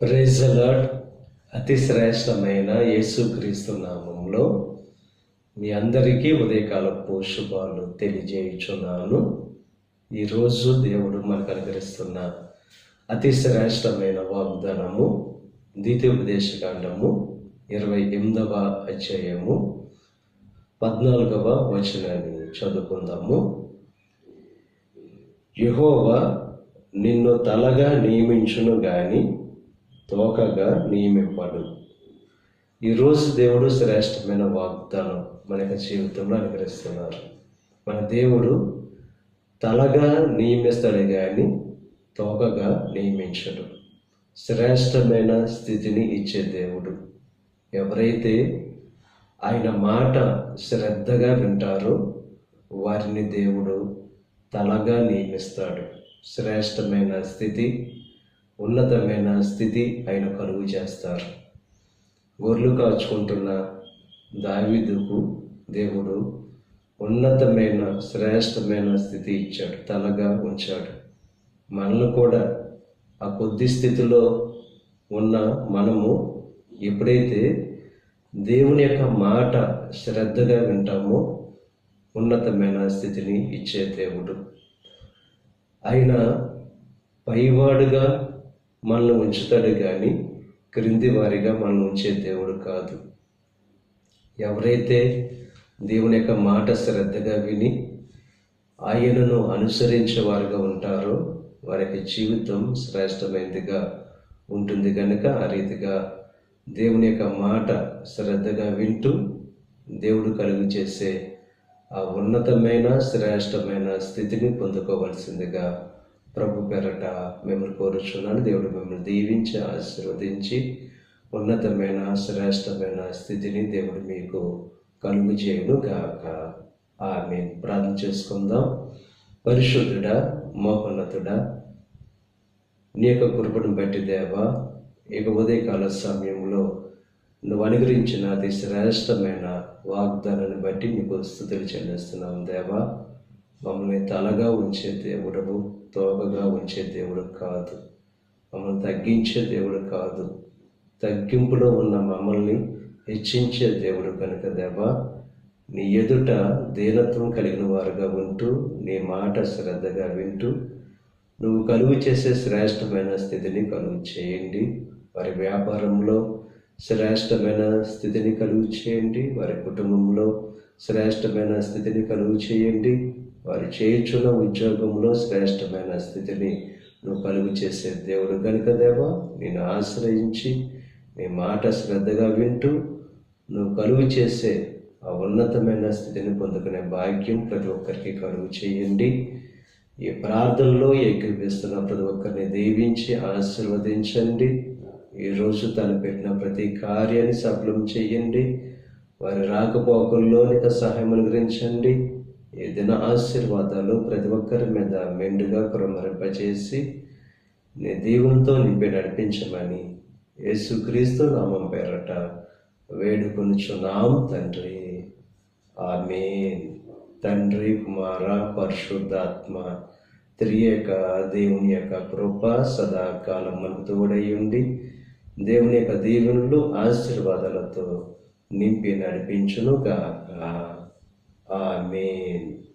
Praise lord అతి శ్రేష్టమైన యేసుక్రీస్తు నామంలో మీ అందరికీ ఉదయకాలపు శుభాలు తెలియజేయుచున్నాను. ఈరోజు దేవుడు మనకు అనుగ్రహిస్తున్న అతి శ్రేష్టమైన వాగ్దానము ద్వితీయోపదేశకాండము ఇరవై ఎనిమిదవ అధ్యాయము పద్నాలుగవ వచనాన్ని చదువుకుందాము. యెహోవా నిన్ను తలగా నియమించును కానీ తోకగా నియమింపడు ఈరోజు దేవుడు శ్రేష్టమైన వాగ్దానం మన యొక్క జీవితంలో అనుగ్రహిస్తున్నారు. మన దేవుడు తలగా నియమిస్తాడు కానీ తోకగా నియమించడు. శ్రేష్టమైన స్థితిని ఇచ్చే దేవుడు. ఎవరైతే ఆయన మాట శ్రద్ధగా వింటారో వారిని దేవుడు తలగా నియమిస్తాడు. శ్రేష్టమైన స్థితి ఉన్నతమైన స్థితి ఆయన కలుగు చేస్తారు. గొర్రెలు కాచుకుంటున్న దావిదుకు దేవుడు ఉన్నతమైన శ్రేష్టమైన స్థితి ఇచ్చాడు. తలగా ఉంచాడు. మనల్ని కూడా ఆ కొద్ది స్థితిలో ఉన్న మనము ఎప్పుడైతే దేవుని యొక్క మాట శ్రద్ధగా వింటామో ఉన్నతమైన స్థితిని ఇచ్చే దేవుడు. ఆయన పైవాడుగా మనల్ని ఉంచుతాడు కానీ క్రింది వారిగా మనల్ని ఉంచే దేవుడు కాదు. ఎవరైతే దేవుని యొక్క మాట శ్రద్ధగా విని ఆయనను అనుసరించే వారుగా ఉంటారో వారికి జీవితం శ్రేష్టమైనదిగా ఉంటుంది కనుక ఆ రీతిగా దేవుని యొక్క మాట శ్రద్ధగా వింటూ దేవుడు కలుగు చేసే ఆ ఉన్నతమైన శ్రేష్టమైన స్థితిని పొందుకోవలసిందిగా ప్రభు పేరట మిమ్మల్ని కోరుచున్నాను. దేవుడు మిమ్మల్ని దీవించి ఆశీర్వదించి ఉన్నతమైన శ్రేష్టమైన స్థితిని దేవుడు మీకు కలుగు చేయను గాక ఆమె ప్రార్థన చేసుకుందాం. పరిశుద్ధుడా మోహోన్నతుడా నీ యొక్క కృపను బట్టి దేవా ఇక ఉదయకాల సమయంలో నువ్వు అనుగ్రహించిన అతి శ్రేష్టమైన వాగ్దానాన్ని బట్టి నీకు స్థుతులు చెల్లిస్తున్నాం దేవా. మమ్మల్ని తలగా ఉంచే దేవుడు తోకగా ఉంచే దేవుడు కాదు. మమ్మల్ని తగ్గించే దేవుడు కాదు. తగ్గింపులో ఉన్న మమ్మల్ని హెచ్చించే దేవుడు కనుక దేవా నీ ఎదుట దీనత్వం కలిగిన వారుగా ఉంటూ నీ మాట శ్రద్ధగా వింటూ నువ్వు కలుగు చేసే శ్రేష్టమైన స్థితిని కలుగు చేయండి. వారి వ్యాపారంలో శ్రేష్టమైన స్థితిని కలుగు చేయండి. వారి కుటుంబంలో శ్రేష్టమైన స్థితిని కలుగు చేయండి. వారు చేయించున్న ఉద్యోగంలో శ్రేష్టమైన స్థితిని నువ్వు కలుగు చేసే దేవుడు కనుక దేవా నేను ఆశ్రయించి నీ మాట శ్రద్ధగా వింటూ నువ్వు కలుగు చేసే ఆ ఉన్నతమైన స్థితిని పొందుకునే భాగ్యం ప్రతి ఒక్కరికి కలుగు చేయండి. ఈ ప్రార్థనలో ఏకీపిస్తున్న ప్రతి ఒక్కరిని దీవించి ఆశీర్వదించండి. ఈరోజు తను పెట్టిన ప్రతి కార్యాన్ని సఫలం చేయండి. వారి రాకపోకల్లో నీకు సహాయం అనుగ్రహించండి ఈ దిన ఆశీర్వాదాలు ప్రతి ఒక్కరి మీద మెండుగా కురమరింపచేసి నీ దీవులతో నింపి నడిపించమని యేసుక్రీస్తు నామం పేరట వేడుకొనుచున్నాం తండ్రి. ఆమె తండ్రి కుమార పరిశుద్ధాత్మ త్రియక దేవుని యొక్క కృప సదాకాలం మనకు తోడయ్యుండి దేవుని యొక్క దీవెనలు ఆశీర్వాదాలతో నింపి నడిపించును గాక Amen.